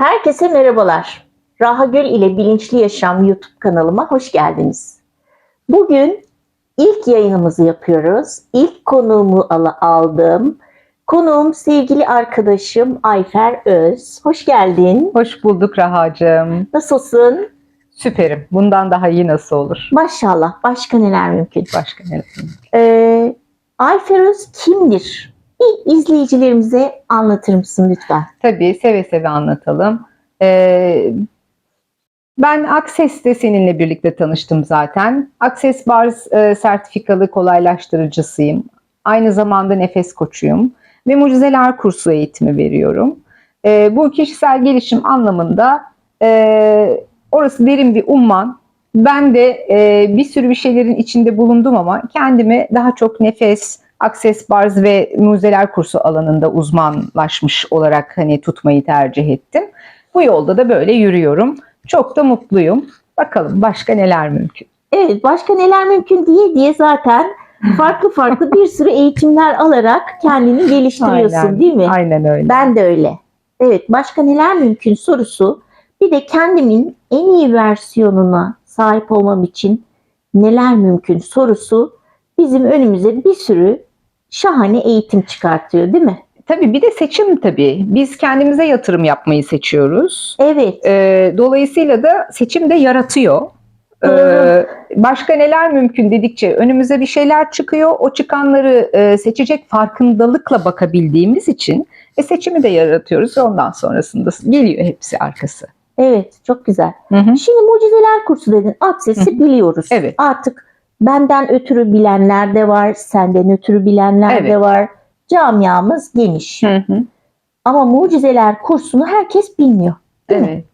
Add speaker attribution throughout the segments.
Speaker 1: Herkese merhabalar. Raha Gül ile Bilinçli Yaşam YouTube kanalıma hoş geldiniz. Bugün ilk yayınımızı yapıyoruz. İlk konuğumu aldım. Konuğum sevgili arkadaşım Ayfer Öz. Hoş geldin.
Speaker 2: Hoş bulduk Rahacığım.
Speaker 1: Nasılsın?
Speaker 2: Süperim. Bundan daha iyi nasıl olur?
Speaker 1: Maşallah. Başka neler mümkün?
Speaker 2: Başka ne?
Speaker 1: Ee, Ayfer Öz kimdir? Bir izleyicilerimize anlatır mısın lütfen?
Speaker 2: Tabii seve seve anlatalım. Ee, ben Access'te seninle birlikte tanıştım zaten. Access Bars e, sertifikalı kolaylaştırıcısıyım. Aynı zamanda nefes koçuyum ve mucizeler kursu eğitimi veriyorum. Ee, bu kişisel gelişim anlamında e, orası derin bir umman. Ben de e, bir sürü bir şeylerin içinde bulundum ama kendimi daha çok nefes, Access Bars ve mucizeler kursu alanında uzmanlaşmış olarak hani tutmayı tercih ettim. Bu yolda da böyle yürüyorum. Çok da mutluyum. Bakalım başka neler mümkün.
Speaker 1: Evet, başka neler mümkün diye diye zaten farklı farklı bir sürü eğitimler alarak kendini geliştiriyorsun
Speaker 2: Aynen,
Speaker 1: değil mi?
Speaker 2: Aynen öyle.
Speaker 1: Ben de öyle. Evet, başka neler mümkün sorusu. Bir de kendimin en iyi versiyonuna sahip olmam için neler mümkün sorusu bizim önümüze bir sürü şahane eğitim çıkartıyor değil mi?
Speaker 2: Tabii bir de seçim tabii. Biz kendimize yatırım yapmayı seçiyoruz.
Speaker 1: Evet.
Speaker 2: Ee, dolayısıyla da seçim de yaratıyor. Ee, başka neler mümkün dedikçe önümüze bir şeyler çıkıyor. O çıkanları e, seçecek farkındalıkla bakabildiğimiz için e, seçimi de yaratıyoruz. Ondan sonrasında geliyor hepsi arkası.
Speaker 1: Evet, çok güzel.
Speaker 2: Hı hı.
Speaker 1: Şimdi mucizeler kursu dedin. Aksesi biliyoruz.
Speaker 2: Evet.
Speaker 1: Artık benden ötürü bilenler de var, senden ötürü bilenler de
Speaker 2: Evet.
Speaker 1: var. Camiamız geniş.
Speaker 2: Hı hı.
Speaker 1: Ama mucizeler kursunu herkes bilmiyor. Değil mi?
Speaker 2: Evet.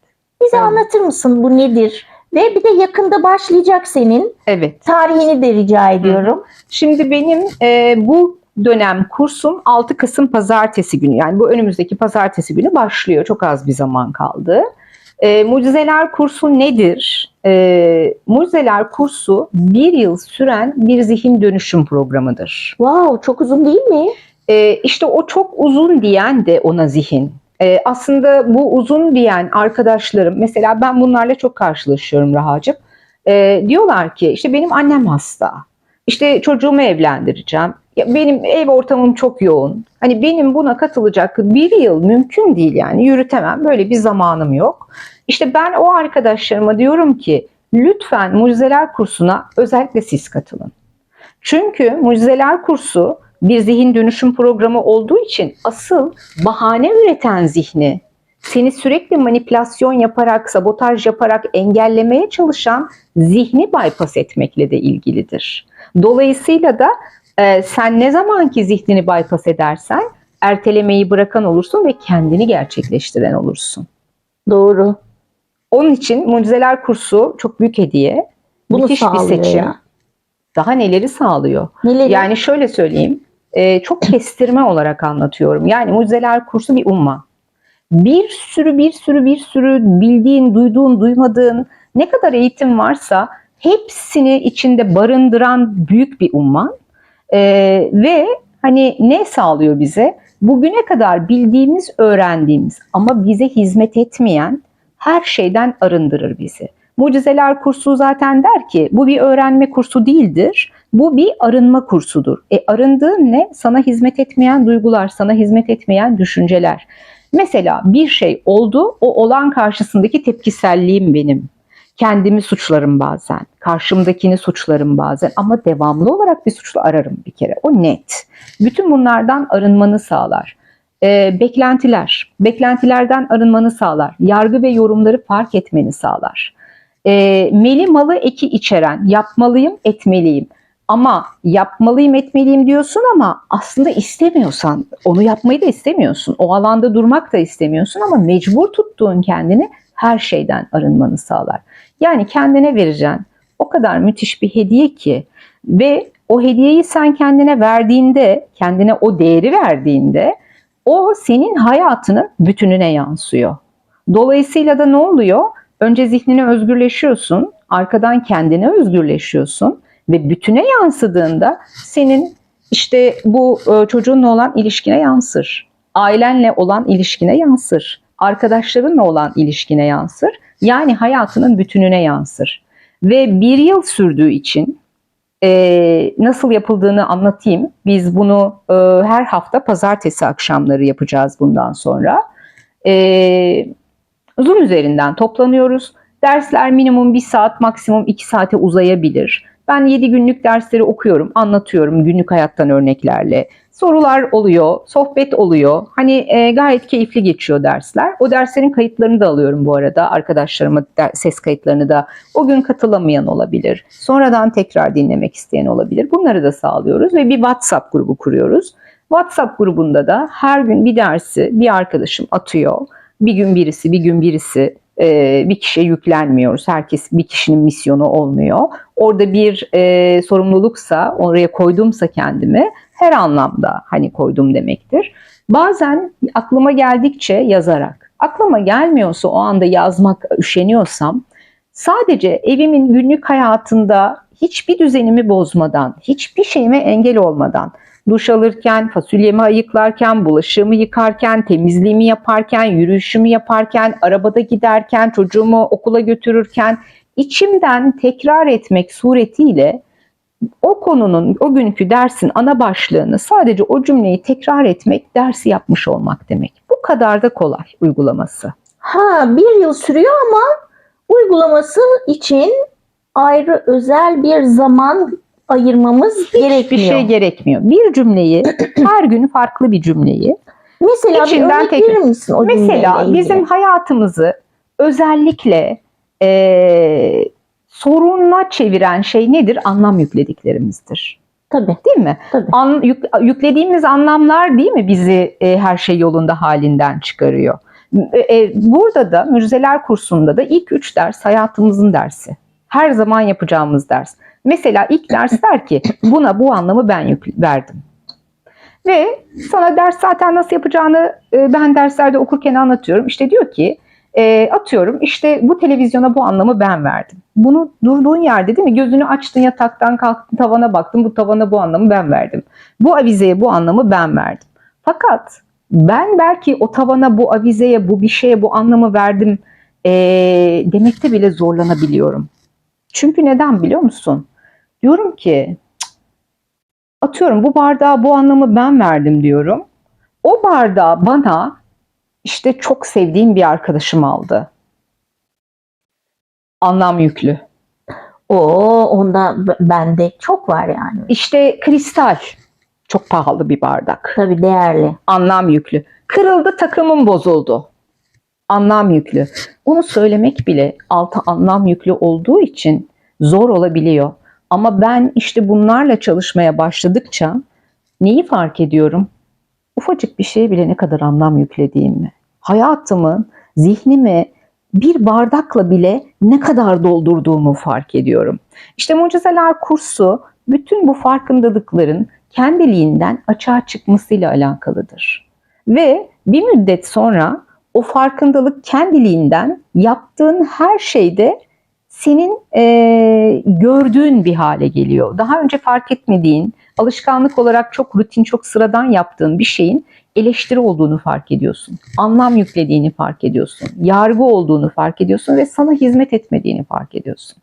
Speaker 1: Bize
Speaker 2: Evet.
Speaker 1: anlatır mısın bu nedir? Ve bir de yakında başlayacak senin.
Speaker 2: Evet.
Speaker 1: Tarihini de rica ediyorum.
Speaker 2: Şimdi benim e, bu dönem kursum 6 Kasım pazartesi günü yani bu önümüzdeki pazartesi günü başlıyor. Çok az bir zaman kaldı. E, Mucizeler kursu nedir? E, Mucizeler kursu bir yıl süren bir zihin dönüşüm programıdır.
Speaker 1: Wow, çok uzun değil mi?
Speaker 2: E, işte o çok uzun diyen de ona zihin. E, aslında bu uzun diyen arkadaşlarım mesela ben bunlarla çok karşılaşıyorum Rahacığım. E, diyorlar ki işte benim annem hasta. İşte çocuğumu evlendireceğim. Ya benim ev ortamım çok yoğun. Hani benim buna katılacak bir yıl mümkün değil yani yürütemem. Böyle bir zamanım yok. İşte ben o arkadaşlarıma diyorum ki lütfen mucizeler kursuna özellikle siz katılın. Çünkü mucizeler kursu bir zihin dönüşüm programı olduğu için asıl bahane üreten zihni seni sürekli manipülasyon yaparak, sabotaj yaparak engellemeye çalışan zihni bypass etmekle de ilgilidir. Dolayısıyla da e, sen ne zamanki zihnini bypass edersen ertelemeyi bırakan olursun ve kendini gerçekleştiren olursun.
Speaker 1: Doğru.
Speaker 2: Onun için Mucizeler kursu çok büyük hediye.
Speaker 1: Bunu
Speaker 2: müthiş bir seçim.
Speaker 1: ya.
Speaker 2: Daha neleri sağlıyor?
Speaker 1: Neleri?
Speaker 2: Yani şöyle söyleyeyim, e, çok kestirme olarak anlatıyorum. Yani mucizeler kursu bir umma. Bir sürü bir sürü bir sürü bildiğin, duyduğun, duymadığın ne kadar eğitim varsa hepsini içinde barındıran büyük bir umman. E, ve hani ne sağlıyor bize? Bugüne kadar bildiğimiz, öğrendiğimiz ama bize hizmet etmeyen her şeyden arındırır bizi. Mucizeler kursu zaten der ki bu bir öğrenme kursu değildir. Bu bir arınma kursudur. E arındığın ne? Sana hizmet etmeyen duygular, sana hizmet etmeyen düşünceler. Mesela bir şey oldu, o olan karşısındaki tepkiselliğim benim. Kendimi suçlarım bazen, karşımdakini suçlarım bazen ama devamlı olarak bir suçlu ararım bir kere. O net. Bütün bunlardan arınmanı sağlar. Ee, beklentiler, beklentilerden arınmanı sağlar. Yargı ve yorumları fark etmeni sağlar. Ee, meli malı eki içeren, yapmalıyım, etmeliyim. Ama yapmalıyım, etmeliyim diyorsun ama aslında istemiyorsan, onu yapmayı da istemiyorsun. O alanda durmak da istemiyorsun ama mecbur tuttuğun kendini her şeyden arınmanı sağlar. Yani kendine vereceğin o kadar müthiş bir hediye ki ve o hediyeyi sen kendine verdiğinde, kendine o değeri verdiğinde o senin hayatının bütününe yansıyor. Dolayısıyla da ne oluyor? Önce zihnine özgürleşiyorsun, arkadan kendine özgürleşiyorsun ve bütüne yansıdığında senin işte bu e, çocuğunla olan ilişkine yansır. Ailenle olan ilişkine yansır. arkadaşlarınla olan ilişkine yansır. Yani hayatının bütününe yansır. Ve bir yıl sürdüğü için e, nasıl yapıldığını anlatayım. Biz bunu e, her hafta pazartesi akşamları yapacağız bundan sonra. E, Zoom üzerinden toplanıyoruz. Dersler minimum bir saat, maksimum iki saate uzayabilir. Ben 7 günlük dersleri okuyorum, anlatıyorum günlük hayattan örneklerle. Sorular oluyor, sohbet oluyor. Hani e, gayet keyifli geçiyor dersler. O derslerin kayıtlarını da alıyorum bu arada. Arkadaşlarıma ses kayıtlarını da o gün katılamayan olabilir. Sonradan tekrar dinlemek isteyen olabilir. Bunları da sağlıyoruz ve bir WhatsApp grubu kuruyoruz. WhatsApp grubunda da her gün bir dersi bir arkadaşım atıyor. Bir gün birisi, bir gün birisi e, bir kişiye yüklenmiyoruz. Herkes bir kişinin misyonu olmuyor. Orada bir e, sorumluluksa, oraya koydumsa kendimi her anlamda hani koydum demektir. Bazen aklıma geldikçe yazarak, aklıma gelmiyorsa o anda yazmak üşeniyorsam sadece evimin günlük hayatında hiçbir düzenimi bozmadan, hiçbir şeyime engel olmadan duş alırken, fasulyemi ayıklarken, bulaşığımı yıkarken, temizliğimi yaparken, yürüyüşümü yaparken, arabada giderken, çocuğumu okula götürürken içimden tekrar etmek suretiyle o konunun, o günkü dersin ana başlığını sadece o cümleyi tekrar etmek dersi yapmış olmak demek. Bu kadar da kolay uygulaması.
Speaker 1: Ha bir yıl sürüyor ama uygulaması için ayrı özel bir zaman ayırmamız
Speaker 2: Hiçbir
Speaker 1: gerekmiyor.
Speaker 2: şey gerekmiyor. Bir cümleyi, her gün farklı bir cümleyi
Speaker 1: Mesela
Speaker 2: İçinden
Speaker 1: bir
Speaker 2: tek-
Speaker 1: verir misin o
Speaker 2: Mesela bizim hayatımızı özellikle eee sorunla çeviren şey nedir? Anlam yüklediklerimizdir.
Speaker 1: Tabii
Speaker 2: Değil mi?
Speaker 1: tabii.
Speaker 2: An, yük- yüklediğimiz anlamlar değil mi bizi e, her şey yolunda halinden çıkarıyor? E, e, burada da Mürzeler kursunda da ilk üç ders hayatımızın dersi. Her zaman yapacağımız ders. Mesela ilk ders der ki buna bu anlamı ben yük- verdim. Ve sana ders zaten nasıl yapacağını e, ben derslerde okurken anlatıyorum. İşte diyor ki e, atıyorum işte bu televizyona bu anlamı ben verdim. Bunu durduğun yerde değil mi? Gözünü açtın yataktan kalktın tavana baktın bu tavana bu anlamı ben verdim. Bu avizeye bu anlamı ben verdim. Fakat ben belki o tavana bu avizeye bu bir şeye bu anlamı verdim e, demekte bile zorlanabiliyorum. Çünkü neden biliyor musun? Diyorum ki atıyorum bu bardağa bu anlamı ben verdim diyorum. O bardağı bana işte çok sevdiğim bir arkadaşım aldı. Anlam yüklü.
Speaker 1: O onda bende çok var yani.
Speaker 2: İşte kristal. Çok pahalı bir bardak.
Speaker 1: Tabii değerli.
Speaker 2: Anlam yüklü. Kırıldı takımım bozuldu. Anlam yüklü. Onu söylemek bile altı anlam yüklü olduğu için zor olabiliyor. Ama ben işte bunlarla çalışmaya başladıkça neyi fark ediyorum? Ufacık bir şeye bile ne kadar anlam yüklediğimi. Hayatımı, zihnimi bir bardakla bile ne kadar doldurduğumu fark ediyorum. İşte Mucizeler kursu bütün bu farkındalıkların kendiliğinden açığa çıkmasıyla alakalıdır. Ve bir müddet sonra o farkındalık kendiliğinden yaptığın her şeyde senin eee, gördüğün bir hale geliyor. Daha önce fark etmediğin, alışkanlık olarak çok rutin, çok sıradan yaptığın bir şeyin eleştiri olduğunu fark ediyorsun. Anlam yüklediğini fark ediyorsun. Yargı olduğunu fark ediyorsun ve sana hizmet etmediğini fark ediyorsun.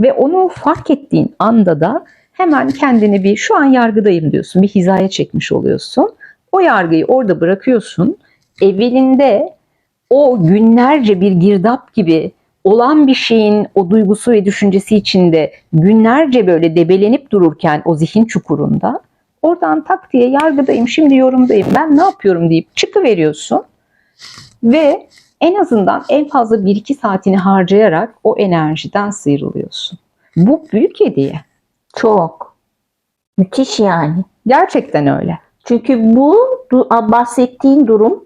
Speaker 2: Ve onu fark ettiğin anda da hemen kendini bir şu an yargıdayım diyorsun. Bir hizaya çekmiş oluyorsun. O yargıyı orada bırakıyorsun. Evvelinde o günlerce bir girdap gibi olan bir şeyin o duygusu ve düşüncesi içinde günlerce böyle debelenip dururken o zihin çukurunda oradan tak diye yargıdayım, şimdi yorumdayım, ben ne yapıyorum deyip çıkıveriyorsun ve en azından en fazla 1-2 saatini harcayarak o enerjiden sıyrılıyorsun. Bu büyük hediye.
Speaker 1: Çok. Müthiş yani.
Speaker 2: Gerçekten öyle.
Speaker 1: Çünkü bu bahsettiğin durum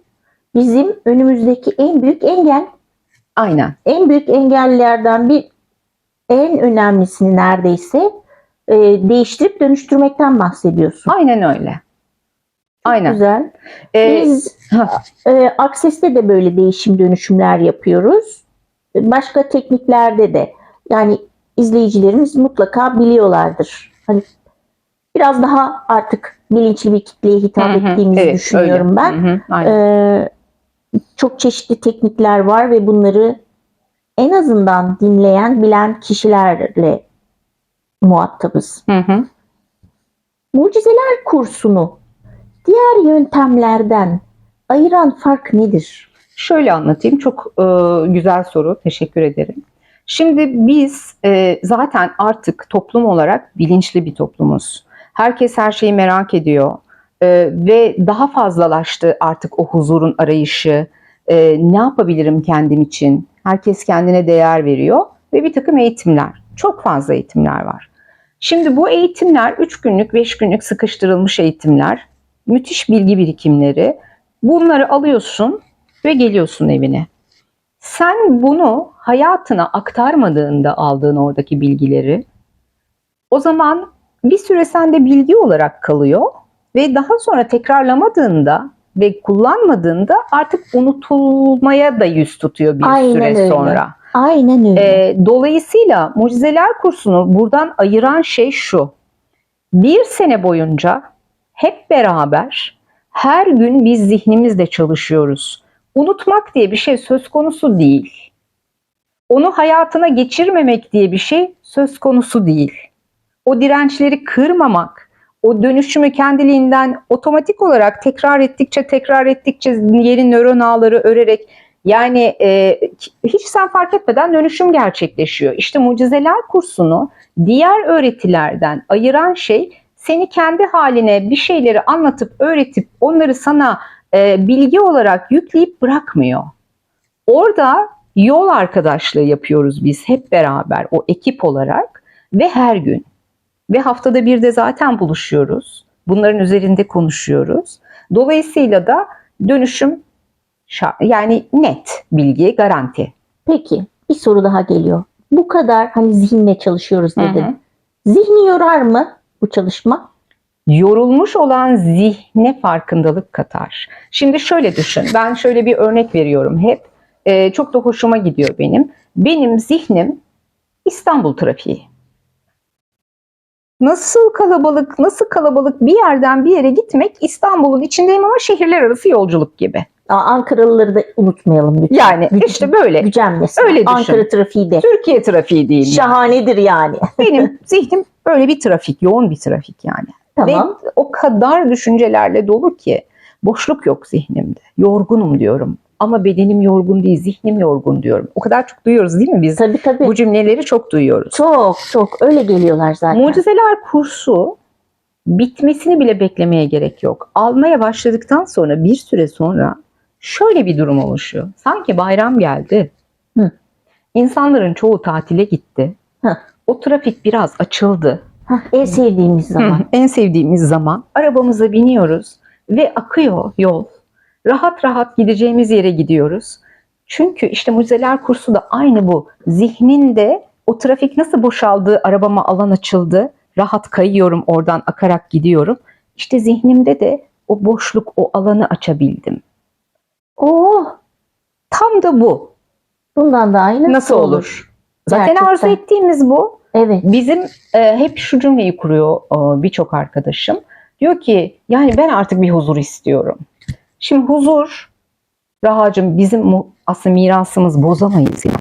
Speaker 1: bizim önümüzdeki en büyük engel.
Speaker 2: Aynen.
Speaker 1: En büyük engellerden bir en önemlisini neredeyse e, değiştirip dönüştürmekten bahsediyorsun.
Speaker 2: Aynen öyle.
Speaker 1: Çok
Speaker 2: Aynen.
Speaker 1: güzel.
Speaker 2: Ee,
Speaker 1: Biz e, Akses'te de böyle değişim dönüşümler yapıyoruz. Başka tekniklerde de. Yani izleyicilerimiz mutlaka biliyorlardır. Hani biraz daha artık bilinçli bir kitleye hitap
Speaker 2: hı hı,
Speaker 1: ettiğimizi
Speaker 2: evet,
Speaker 1: düşünüyorum
Speaker 2: öyle.
Speaker 1: ben.
Speaker 2: Hı hı, aynen.
Speaker 1: Ee, çok çeşitli teknikler var ve bunları en azından dinleyen, bilen kişilerle muhatabız.
Speaker 2: Hı hı.
Speaker 1: Mucizeler kursunu diğer yöntemlerden ayıran fark nedir?
Speaker 2: Şöyle anlatayım. Çok e, güzel soru. Teşekkür ederim. Şimdi biz e, zaten artık toplum olarak bilinçli bir toplumuz. Herkes her şeyi merak ediyor E, ve daha fazlalaştı artık o huzurun arayışı. E, ne yapabilirim kendim için? Herkes kendine değer veriyor ve bir takım eğitimler. Çok fazla eğitimler var. Şimdi bu eğitimler 3 günlük, 5 günlük sıkıştırılmış eğitimler. Müthiş bilgi birikimleri. Bunları alıyorsun ve geliyorsun evine. Sen bunu hayatına aktarmadığında aldığın oradaki bilgileri o zaman bir süre sende bilgi olarak kalıyor ve daha sonra tekrarlamadığında ve kullanmadığında artık unutulmaya da yüz tutuyor bir
Speaker 1: Aynen
Speaker 2: süre
Speaker 1: öyle.
Speaker 2: sonra.
Speaker 1: Aynen öyle.
Speaker 2: Ee, dolayısıyla mucizeler kursunu buradan ayıran şey şu. Bir sene boyunca hep beraber her gün biz zihnimizle çalışıyoruz. Unutmak diye bir şey söz konusu değil. Onu hayatına geçirmemek diye bir şey söz konusu değil. O dirençleri kırmamak, o dönüşümü kendiliğinden otomatik olarak tekrar ettikçe tekrar ettikçe yeni nöron ağları örerek yani e, hiç sen fark etmeden dönüşüm gerçekleşiyor. İşte mucizeler kursunu diğer öğretilerden ayıran şey seni kendi haline bir şeyleri anlatıp öğretip onları sana e, bilgi olarak yükleyip bırakmıyor. Orada yol arkadaşlığı yapıyoruz biz hep beraber o ekip olarak ve her gün. Ve haftada bir de zaten buluşuyoruz. Bunların üzerinde konuşuyoruz. Dolayısıyla da dönüşüm yani net bilgi garanti.
Speaker 1: Peki bir soru daha geliyor. Bu kadar hani zihinle çalışıyoruz
Speaker 2: Hı
Speaker 1: dedin.
Speaker 2: hı.
Speaker 1: Zihni yorar mı bu çalışma?
Speaker 2: yorulmuş olan zihne farkındalık katar. Şimdi şöyle düşün. Ben şöyle bir örnek veriyorum hep. Ee, çok da hoşuma gidiyor benim. Benim zihnim İstanbul trafiği. Nasıl kalabalık, nasıl kalabalık bir yerden bir yere gitmek İstanbul'un içindeyim ama şehirler arası yolculuk gibi.
Speaker 1: Aa, Ankaralıları da unutmayalım lütfen.
Speaker 2: Yani
Speaker 1: Güc-
Speaker 2: işte böyle.
Speaker 1: gücenmesin.
Speaker 2: Öyle düşün.
Speaker 1: Ankara trafiği de.
Speaker 2: Türkiye trafiği değil.
Speaker 1: Şahanedir yani.
Speaker 2: Benim zihnim böyle bir trafik, yoğun bir trafik yani.
Speaker 1: tamam.
Speaker 2: Ve o kadar düşüncelerle dolu ki boşluk yok zihnimde. Yorgunum diyorum. Ama bedenim yorgun değil, zihnim yorgun diyorum. O kadar çok duyuyoruz değil mi biz?
Speaker 1: Tabii tabii.
Speaker 2: Bu cümleleri çok duyuyoruz.
Speaker 1: Çok çok öyle geliyorlar zaten.
Speaker 2: Mucizeler kursu bitmesini bile beklemeye gerek yok. Almaya başladıktan sonra bir süre sonra şöyle bir durum oluşuyor. Sanki bayram geldi.
Speaker 1: Hı.
Speaker 2: İnsanların çoğu tatile gitti.
Speaker 1: Hı.
Speaker 2: O trafik biraz açıldı.
Speaker 1: Hah, en sevdiğimiz zaman.
Speaker 2: Hı, en sevdiğimiz zaman arabamıza biniyoruz ve akıyor yol. Rahat rahat gideceğimiz yere gidiyoruz. Çünkü işte mucizeler kursu da aynı bu. Zihninde o trafik nasıl boşaldı, arabama alan açıldı. Rahat kayıyorum oradan akarak gidiyorum. İşte zihnimde de o boşluk, o alanı açabildim.
Speaker 1: Oh
Speaker 2: Tam da bu.
Speaker 1: bundan da aynı
Speaker 2: Nasıl olur? Zaten
Speaker 1: Gerçekten.
Speaker 2: arzu ettiğimiz bu.
Speaker 1: Evet.
Speaker 2: Bizim e, hep şu cümleyi kuruyor e, birçok arkadaşım. Diyor ki yani ben artık bir huzur istiyorum. Şimdi huzur Rahacığım bizim aslında mirasımız bozamayız yani.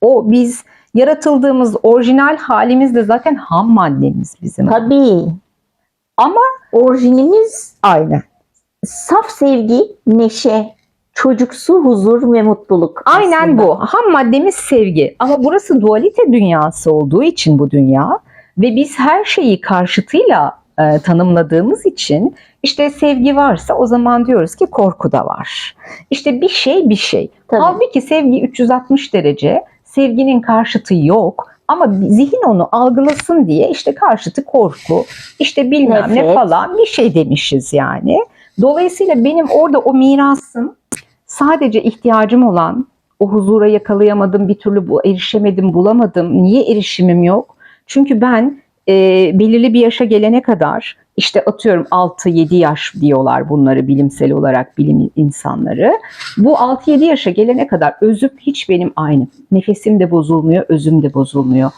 Speaker 2: O biz yaratıldığımız orijinal halimizde zaten ham maddemiz bizim.
Speaker 1: Tabii.
Speaker 2: Ama
Speaker 1: Orijinimiz
Speaker 2: aynen.
Speaker 1: saf sevgi, neşe, çocuksu huzur ve mutluluk.
Speaker 2: Aynen
Speaker 1: aslında.
Speaker 2: bu. Ham maddemiz sevgi. Ama burası dualite dünyası olduğu için bu dünya ve biz her şeyi karşıtıyla e, tanımladığımız için işte sevgi varsa o zaman diyoruz ki korku da var. İşte bir şey bir şey.
Speaker 1: Tabii.
Speaker 2: Halbuki sevgi 360 derece. Sevginin karşıtı yok. Ama zihin onu algılasın diye işte karşıtı korku, işte bilmem ne
Speaker 1: Nefret.
Speaker 2: falan bir şey demişiz yani. Dolayısıyla benim orada o mirasım sadece ihtiyacım olan o huzura yakalayamadım bir türlü bu erişemedim bulamadım. Niye erişimim yok? Çünkü ben e, belirli bir yaşa gelene kadar işte atıyorum 6-7 yaş diyorlar bunları bilimsel olarak bilim insanları. Bu 6-7 yaşa gelene kadar özüm hiç benim aynı. Nefesim de bozulmuyor, özüm de bozulmuyor.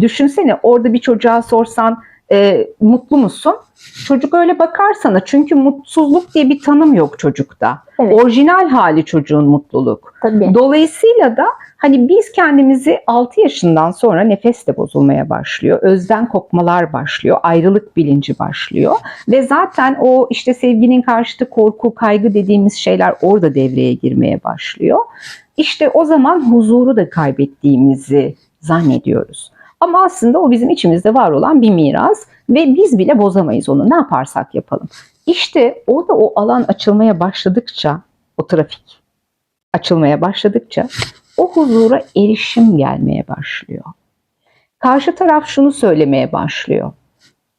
Speaker 2: Düşünsene orada bir çocuğa sorsan e, mutlu musun? Çocuk öyle bakar sana çünkü mutsuzluk diye bir tanım yok çocukta.
Speaker 1: Evet.
Speaker 2: Orijinal hali çocuğun mutluluk.
Speaker 1: Tabii.
Speaker 2: Dolayısıyla da hani biz kendimizi 6 yaşından sonra nefes de bozulmaya başlıyor. Özden kopmalar başlıyor. Ayrılık bilinci başlıyor. Ve zaten o işte sevginin karşıtı korku, kaygı dediğimiz şeyler orada devreye girmeye başlıyor. İşte o zaman huzuru da kaybettiğimizi zannediyoruz. Ama aslında o bizim içimizde var olan bir miras ve biz bile bozamayız onu ne yaparsak yapalım. İşte orada o alan açılmaya başladıkça o trafik açılmaya başladıkça o huzura erişim gelmeye başlıyor. Karşı taraf şunu söylemeye başlıyor.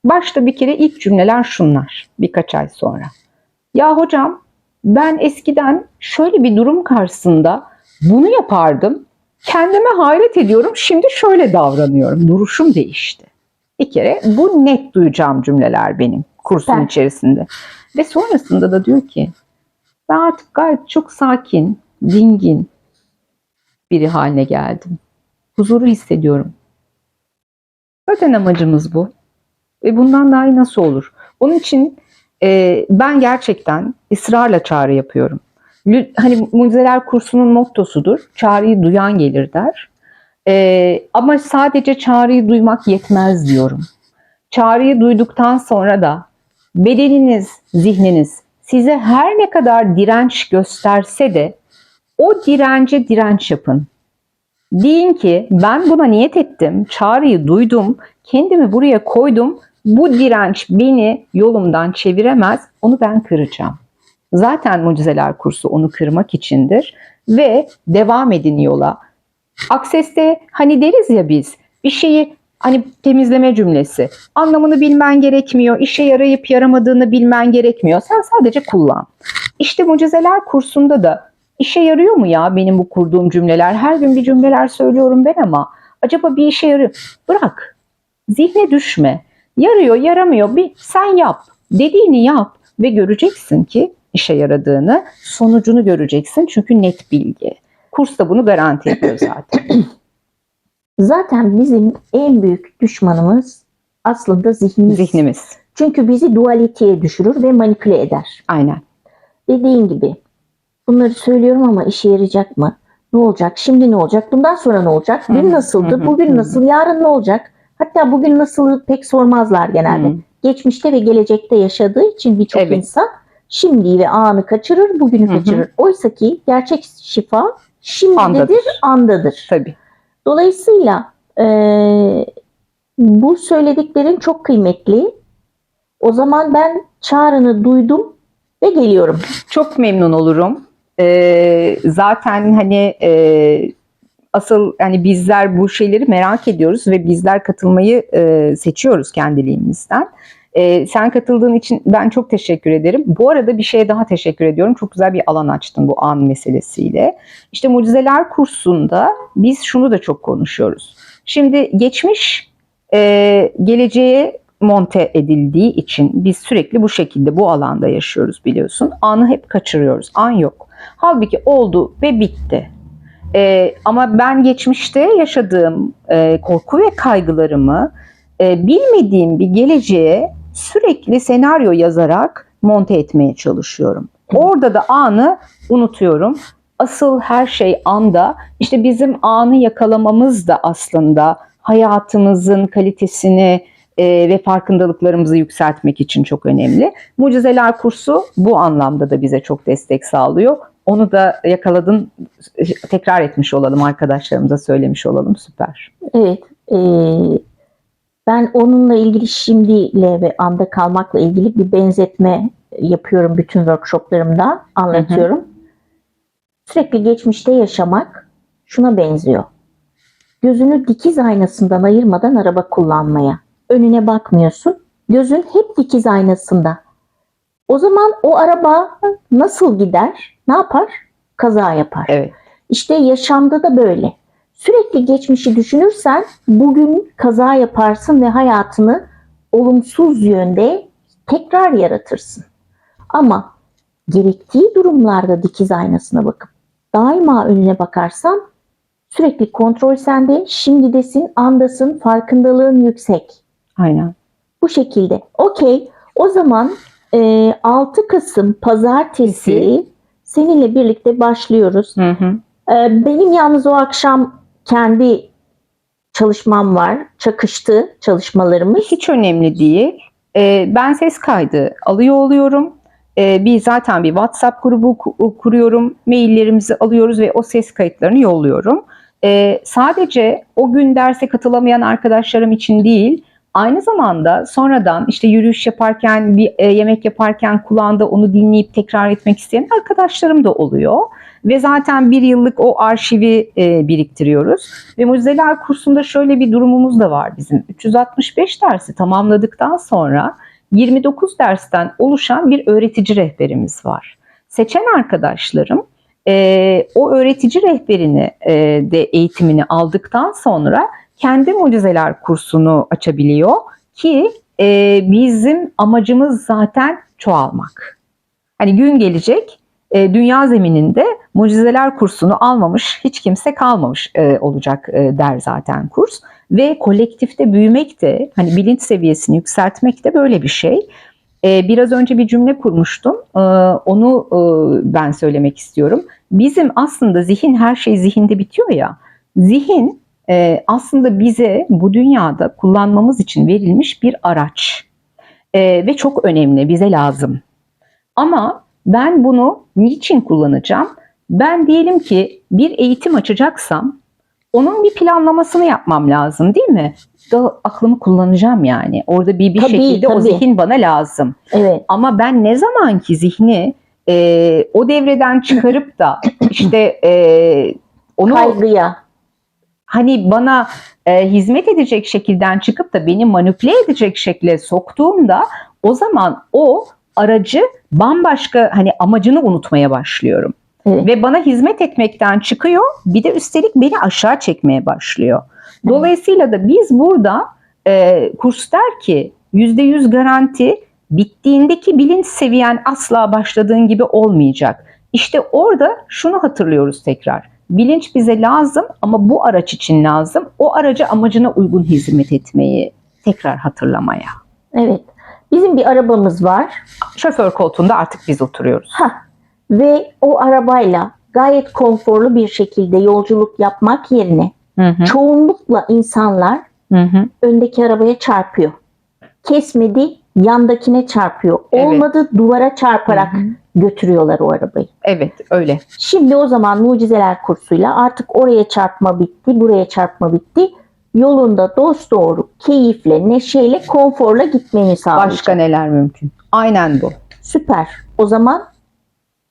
Speaker 2: Başta bir kere ilk cümleler şunlar birkaç ay sonra. Ya hocam ben eskiden şöyle bir durum karşısında bunu yapardım. Kendime hayret ediyorum. Şimdi şöyle davranıyorum. Duruşum değişti. Bir kere bu net duyacağım cümleler benim kursun
Speaker 1: Ben-
Speaker 2: içerisinde. Ve sonrasında da diyor ki ben artık gayet çok sakin, dingin biri haline geldim. Huzuru hissediyorum. Zaten amacımız bu. Ve bundan daha iyi nasıl olur? Onun için e, ben gerçekten ısrarla çağrı yapıyorum. Hani mucizeler kursunun mottosudur. Çağrıyı duyan gelir der. E, ama sadece çağrıyı duymak yetmez diyorum. Çağrıyı duyduktan sonra da bedeniniz, zihniniz size her ne kadar direnç gösterse de o dirence direnç yapın. Deyin ki ben buna niyet ettim, çağrıyı duydum, kendimi buraya koydum. Bu direnç beni yolumdan çeviremez, onu ben kıracağım. Zaten mucizeler kursu onu kırmak içindir ve devam edin yola. Akseste hani deriz ya biz bir şeyi hani temizleme cümlesi anlamını bilmen gerekmiyor, işe yarayıp yaramadığını bilmen gerekmiyor. Sen sadece kullan. İşte mucizeler kursunda da işe yarıyor mu ya benim bu kurduğum cümleler? Her gün bir cümleler söylüyorum ben ama acaba bir işe yarıyor. Bırak. Zihne düşme. Yarıyor, yaramıyor. Bir sen yap. Dediğini yap ve göreceksin ki işe yaradığını, sonucunu göreceksin çünkü net bilgi. Kurs da bunu garanti ediyor zaten.
Speaker 1: Zaten bizim en büyük düşmanımız aslında zihnimiz.
Speaker 2: Zihnimiz.
Speaker 1: Çünkü bizi dualiteye düşürür ve manipüle eder.
Speaker 2: Aynen.
Speaker 1: Dediğin gibi bunları söylüyorum ama işe yarayacak mı? Ne olacak? Şimdi ne olacak? Bundan sonra ne olacak? Dün nasıldı? Bugün nasıl? Yarın ne olacak? Hatta bugün nasılı pek sormazlar genelde. Geçmişte ve gelecekte yaşadığı için birçok
Speaker 2: Evet.
Speaker 1: insan şimdiyi ve anı kaçırır, bugünü kaçırır. Oysa ki gerçek şifa şimdidedir,
Speaker 2: Andadır.
Speaker 1: andadır.
Speaker 2: Tabii.
Speaker 1: Dolayısıyla eee, bu söylediklerin çok kıymetli. O zaman ben çağrını duydum ve geliyorum.
Speaker 2: Çok memnun olurum. Ee, zaten hani e, asıl hani bizler bu şeyleri merak ediyoruz ve bizler katılmayı e, seçiyoruz kendiliğimizden. Ee, sen katıldığın için ben çok teşekkür ederim. Bu arada bir şeye daha teşekkür ediyorum. Çok güzel bir alan açtın bu an meselesiyle. İşte mucizeler kursunda biz şunu da çok konuşuyoruz. Şimdi geçmiş e, geleceğe monte edildiği için biz sürekli bu şekilde bu alanda yaşıyoruz biliyorsun. Anı hep kaçırıyoruz. An yok. Halbuki oldu ve bitti. Ee, ama ben geçmişte yaşadığım e, korku ve kaygılarımı e, bilmediğim bir geleceğe sürekli senaryo yazarak monte etmeye çalışıyorum. Orada da anı unutuyorum. Asıl her şey anda. İşte bizim anı yakalamamız da aslında hayatımızın kalitesini e, ve farkındalıklarımızı yükseltmek için çok önemli. Mucizeler kursu bu anlamda da bize çok destek sağlıyor. Onu da yakaladın, tekrar etmiş olalım arkadaşlarımıza söylemiş olalım. Süper.
Speaker 1: Evet. eee, ben onunla ilgili şimdiyle ve anda kalmakla ilgili bir benzetme yapıyorum bütün workshoplarımda anlatıyorum. Sürekli geçmişte yaşamak şuna benziyor. Gözünü dikiz aynasından ayırmadan araba kullanmaya. Önüne bakmıyorsun. Gözün hep dikiz aynasında. O zaman o araba nasıl gider? Ne yapar? Kaza yapar.
Speaker 2: Evet.
Speaker 1: İşte yaşamda da böyle. Sürekli geçmişi düşünürsen bugün kaza yaparsın ve hayatını olumsuz yönde tekrar yaratırsın. Ama gerektiği durumlarda dikiz aynasına bakıp daima önüne bakarsan sürekli kontrol sende, şimdidesin, andasın, farkındalığın yüksek.
Speaker 2: Aynen.
Speaker 1: Bu şekilde. Okey. O zaman e, 6 Kasım Pazartesi seninle birlikte başlıyoruz.
Speaker 2: Hı hı.
Speaker 1: E, benim yalnız o akşam kendi çalışmam var. Çakıştı çalışmalarımız.
Speaker 2: Hiç önemli değil. Ee, ben ses kaydı alıyor oluyorum. Ee, bir zaten bir WhatsApp grubu ku- kuruyorum. Maillerimizi alıyoruz ve o ses kayıtlarını yolluyorum. Ee, sadece o gün derse katılamayan arkadaşlarım için değil, aynı zamanda sonradan işte yürüyüş yaparken, bir e, yemek yaparken kulağında onu dinleyip tekrar etmek isteyen arkadaşlarım da oluyor. Ve zaten bir yıllık o arşivi e, biriktiriyoruz. Ve mucizeler kursunda şöyle bir durumumuz da var bizim. 365 dersi tamamladıktan sonra 29 dersten oluşan bir öğretici rehberimiz var. Seçen arkadaşlarım e, o öğretici rehberini e, de eğitimini aldıktan sonra kendi mucizeler kursunu açabiliyor ki e, bizim amacımız zaten çoğalmak. Hani gün gelecek e, dünya zemininde mucizeler kursunu almamış hiç kimse kalmamış e, olacak e, der zaten kurs ve kolektifte büyümek de hani bilinç seviyesini yükseltmek de böyle bir şey. E, biraz önce bir cümle kurmuştum. E, onu e, ben söylemek istiyorum. Bizim aslında zihin her şey zihinde bitiyor ya. Zihin e, aslında bize bu dünyada kullanmamız için verilmiş bir araç. E, ve çok önemli, bize lazım. Ama ben bunu niçin kullanacağım? Ben diyelim ki bir eğitim açacaksam onun bir planlamasını yapmam lazım değil mi? Da aklımı kullanacağım yani. Orada bir bir
Speaker 1: Tabii,
Speaker 2: şekilde o
Speaker 1: tabii.
Speaker 2: zihin bana lazım.
Speaker 1: Evet.
Speaker 2: Ama ben ne zaman ki zihni e, o devreden çıkarıp da işte e, onu
Speaker 1: Kaygıya.
Speaker 2: Hani bana e, hizmet edecek şekilden çıkıp da beni manipüle edecek şekilde soktuğumda o zaman o aracı bambaşka hani amacını unutmaya başlıyorum.
Speaker 1: Evet.
Speaker 2: Ve bana hizmet etmekten çıkıyor bir de üstelik beni aşağı çekmeye başlıyor. Dolayısıyla da biz burada e, kurs der ki %100 garanti bittiğindeki bilinç seviyen asla başladığın gibi olmayacak. İşte orada şunu hatırlıyoruz tekrar. Bilinç bize lazım ama bu araç için lazım. O aracı amacına uygun hizmet etmeyi tekrar hatırlamaya.
Speaker 1: Evet. Bizim bir arabamız var.
Speaker 2: Şoför koltuğunda artık biz oturuyoruz.
Speaker 1: Ha. Ve o arabayla gayet konforlu bir şekilde yolculuk yapmak yerine
Speaker 2: Hı hı,
Speaker 1: çoğunlukla insanlar
Speaker 2: hı hı.
Speaker 1: öndeki arabaya çarpıyor. Kesmedi, yandakine çarpıyor.
Speaker 2: Evet.
Speaker 1: Olmadı duvara çarparak
Speaker 2: Hı hı.
Speaker 1: Götürüyorlar o arabayı.
Speaker 2: Evet öyle.
Speaker 1: Şimdi o zaman mucizeler kursuyla artık oraya çarpma bitti, buraya çarpma bitti. Yolunda dost doğru, keyifle, neşeyle, konforla gitmeni sağlayacak.
Speaker 2: Başka neler mümkün? Aynen bu.
Speaker 1: Süper. O zaman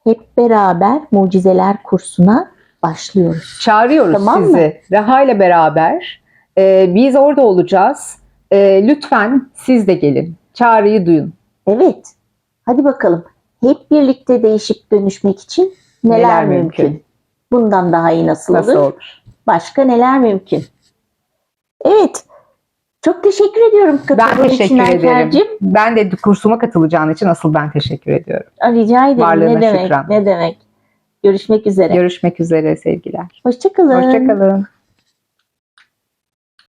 Speaker 1: hep beraber mucizeler kursuna başlıyoruz.
Speaker 2: Çağırıyoruz
Speaker 1: Tamam mı?
Speaker 2: sizi. Reha ile beraber. Ee, biz orada olacağız. Ee, lütfen siz de gelin. Çağrıyı duyun.
Speaker 1: Evet. Hadi bakalım. Hep birlikte değişip dönüşmek için neler,
Speaker 2: Neler
Speaker 1: mümkün?
Speaker 2: mümkün?
Speaker 1: Bundan daha iyi nasıl,
Speaker 2: Nasıl
Speaker 1: olur?
Speaker 2: olur?
Speaker 1: Başka neler mümkün? Evet. Çok teşekkür ediyorum
Speaker 2: Ben
Speaker 1: katıldığın için
Speaker 2: teşekkür ederim.
Speaker 1: Erker'cim.
Speaker 2: Ben de kursuma katılacağın için asıl ben teşekkür ediyorum.
Speaker 1: Rica ederim.
Speaker 2: Varlığına
Speaker 1: ne demek?
Speaker 2: şükran.
Speaker 1: Ne demek? Görüşmek üzere.
Speaker 2: Görüşmek üzere sevgiler.
Speaker 1: Hoşçakalın.
Speaker 2: Hoşçakalın.